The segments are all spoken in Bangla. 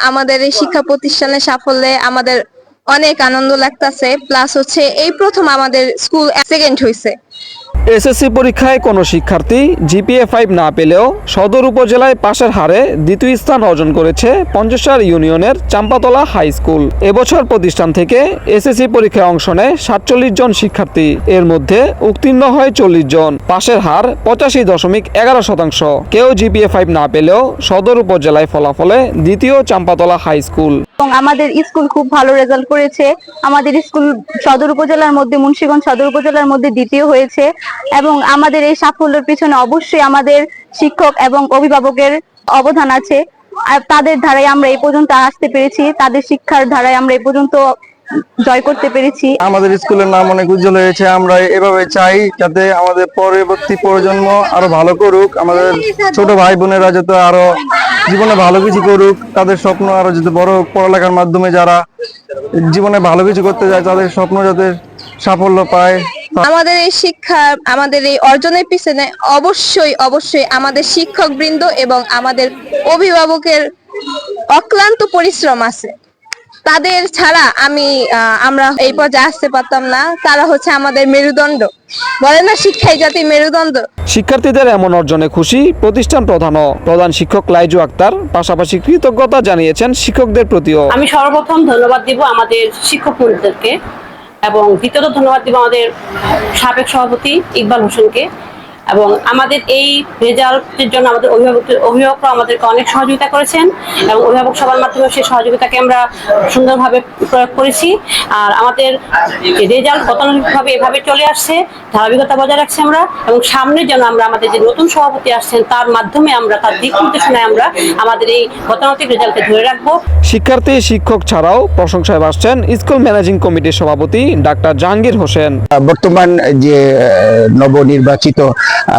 আমাদের এই শিক্ষা প্রতিষ্ঠানের সাফল্যে আমাদের অনেক আনন্দ লাগতাছে। প্লাস হচ্ছে এই প্রথম আমাদের স্কুল সেকেন্ড হয়েছে এসএসসি পরীক্ষায় কোনো শিক্ষার্থী জিপিএ ফাইভ না পেলেও সদর উপজেলায় পাশের হারে দ্বিতীয় স্থান অর্জন করেছে পঞ্চসার ইউনিয়নের চাম্পাতলা হাই স্কুল। এবছর প্রতিষ্ঠান থেকে এসএসসি পরীক্ষায় অংশ নেয় সাতচল্লিশ জন শিক্ষার্থী। এর মধ্যে উত্তীর্ণ হয় চল্লিশ জন। পাশের হার পঁচাশি দশমিক এগারো শতাংশ। কেউ জিপিএ ফাইভ না পেলেও সদর উপজেলায় ফলাফলে দ্বিতীয় চাম্পাতলা হাই স্কুল। এবং আমাদের স্কুল খুব ভালো রেজাল্ট করেছে। আমাদের স্কুল সদর উপজেলার মধ্যে, মুন্সিগঞ্জ সদর উপজেলার মধ্যে দ্বিতীয় হয়েছে। এবং আমাদের এই সাফল্যের পিছনে অবশ্যই আমাদের শিক্ষক এবং অভিভাবকের অবদান আছে। তাদের ধারায় আমরা এই পর্যন্ত আসতে পেরেছি। তাদের শিক্ষার ধারায় আমরা এই পর্যন্ত জয় করতে পেরেছি। আমাদের স্কুলের নাম অনেক উজ্জ্বল হয়েছে। আমরা এভাবে চাই যাতে আমাদের পরবর্তী প্রজন্ম আরও ভালো করুক। আমাদের ছোট ভাই বোনেরা যাতে আরও জীবনে ভালো কিছু করুক। তাদের স্বপ্ন আরও যাতে বড় পড়ালেখার মাধ্যমে যারা জীবনে ভালো কিছু করতে যায় তাদের স্বপ্ন যাতে সাফল্য পায়। আমাদের এই শিক্ষা আমাদের এই অর্জনের পিছনে অবশ্যই অবশ্যই আমাদের শিক্ষক বৃন্দ এবং আমাদের অভিভাবকের অক্লান্ত পরিশ্রম আছে। তাদের ছাড়া আমি আমরা এই পর্যায়ে আসতে পারতাম না। তারা হচ্ছে আমাদের মেরুদণ্ড। বলে না শিক্ষাই জাতি মেরুদণ্ড। শিক্ষার্থীদের এমন অর্জনে খুশি প্রতিষ্ঠান প্রধানও প্রধান শিক্ষক লাইজু আক্তার। পাশাপাশি কৃতজ্ঞতা জানিয়েছেন শিক্ষকদের প্রতিও। আমি সর্বপ্রথম ধন্যবাদ দিব আমাদের শিক্ষক মন্ত্রীদেরকে এবং দ্বিতীয়ত ধন্যবাদ দিব আমাদের সাবেক সভাপতি ইকবাল হোসেনকে। এবং আমাদের এই রেজাল্টের জন্য আমাদের অভিভাবক অভিভাবকরা আমাদেরকে অনেক সহযোগিতা করেছেন এবং অভিভাবক সবার মাধ্যমে সেই সহযোগিতাকে আমরা সুন্দরভাবে প্রয়োগ করেছি। আর আমাদের রেজাল্ট গতানুগতিকভাবে এভাবে চলে আসছে ধারাবাহিকতা বজায় রাখছি আমরা এবং সামনে যেন আমরা আমাদের যে নতুন সভাপতি আসছেন তার মাধ্যমে আমরা তার দিক নির্দেশনায় আমরা আমাদের এই গতানুগতিক রেজাল্টকে ধরে রাখব। শিক্ষার্থী শিক্ষক ছাড়াও প্রশংসায় ভাসছেন স্কুল ম্যানেজিং কমিটির সভাপতি ডাক্তার জাহাঙ্গীর হোসেন। বর্তমান যে নবনির্বাচিত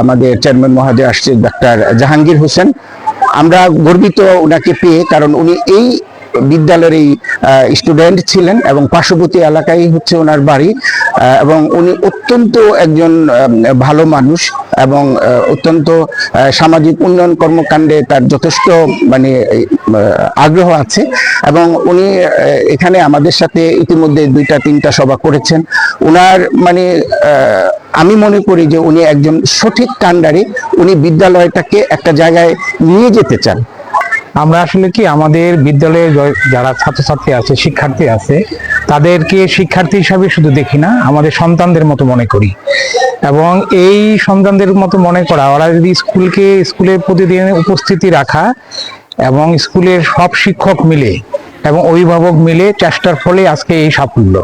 আমাদের চেয়ারম্যান মহোদয় আসছে ডাক্তার জাহাঙ্গীর হোসেন। আমরা গর্বিত ওনাকে পেয়ে, কারণ উনি এই বিদ্যালয়ের এই স্টুডেন্ট ছিলেন এবং পার্শ্ববর্তী এলাকায় হচ্ছে ওনার বাড়ি এবং উনি অত্যন্ত একজন ভালো মানুষ এবং অত্যন্ত সামাজিক উন্নয়ন কর্মকাণ্ডে তার যথেষ্ট মানে আগ্রহ আছে এবং উনি এখানে আমাদের সাথে ইতিমধ্যে দুইটা, তিনটা সভা করেছেন। উনার মানে আমি মনে করি যে উনি একজন সঠিক কাণ্ডারি, উনি বিদ্যালয়টাকে একটা জায়গায় নিয়ে যেতে চান। আমরা আসলে কি আমাদের বিদ্যালয়ে যারা ছাত্রছাত্রী আছে, শিক্ষার্থী আছে, তাদেরকে শিক্ষার্থী হিসাবে শুধু দেখি না, আমাদের সন্তানদের মতো মনে করি। এবং এই সন্তানদের মতো মনে করা, ওরা যদি স্কুলকে স্কুলে প্রতিদিন উপস্থিতি রাখা এবং স্কুলের সব শিক্ষক মিলে এবং অভিভাবক মিলে চেষ্টার ফলে আজকে এই সাফল্য।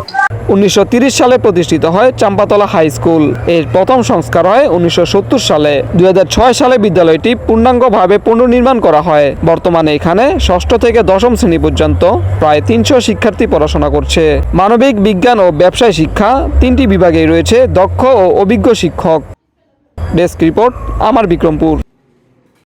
উনিশশো সালে প্রতিষ্ঠিত হয় চাম্পাতলা হাই স্কুল। এর প্রথম সংস্কার হয় উনিশশো সত্তর সালে। দুই হাজার ছয় সালে বিদ্যালয়টি পূর্ণাঙ্গভাবে পুনর্নির্মাণ করা হয়। বর্তমানে এখানে ষষ্ঠ থেকে দশম শ্রেণি পর্যন্ত প্রায় তিনশো শিক্ষার্থী পড়াশোনা করছে। মানবিক বিজ্ঞান ও ব্যবসায় শিক্ষা তিনটি বিভাগেই রয়েছে দক্ষ ও অভিজ্ঞ শিক্ষক। ডেস্ক রিপোর্ট, আমার বিক্রমপুর।